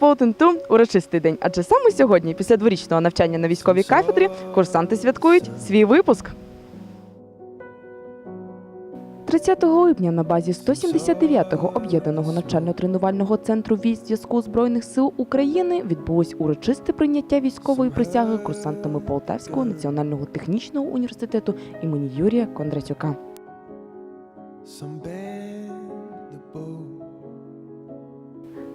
Поутенту урочистий день, адже саме сьогодні, після дворічного навчання на військовій кафедрі, курсанти святкують свій випуск. 30 липня на базі 179-го об'єднаного навчально-тренувального центру військ зв'язку збройних сил України відбулось урочисте прийняття військової присяги курсантами Полтавського національного технічного університету імені Юрія Кондратюка.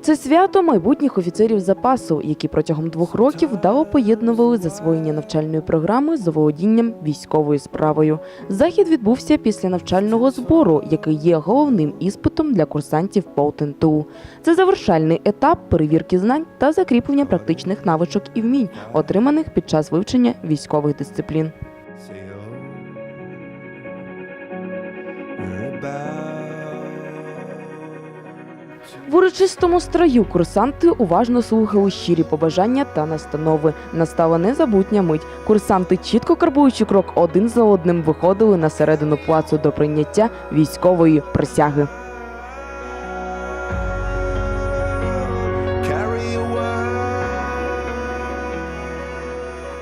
Це свято майбутніх офіцерів запасу, які протягом двох років вдало поєднували засвоєння навчальної програми з володінням військовою справою. Захід відбувся після навчального збору, який є головним іспитом для курсантів ПОУТНТУ. Це завершальний етап перевірки знань та закріплення практичних навичок і вмінь, отриманих під час вивчення військових дисциплін. В урочистому строю курсанти уважно слухали щирі побажання та настанови. Настала незабутня мить. Курсанти, чітко карбуючи крок один за одним, виходили на середину плацу до прийняття військової присяги.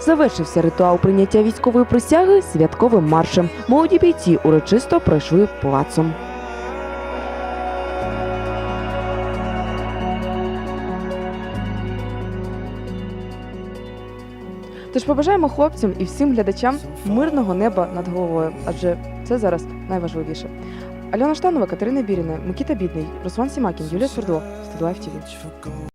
Завершився ритуал прийняття військової присяги святковим маршем. Молоді бійці урочисто пройшли плацом. Тож побажаємо хлопцям і всім глядачам мирного неба над головою, адже це зараз найважливіше. Альона Штанова, Катерина Біріна, Микіта Бідний, Руслан Сімакін, Юлія Свердло, Стедлайф ТІВІ.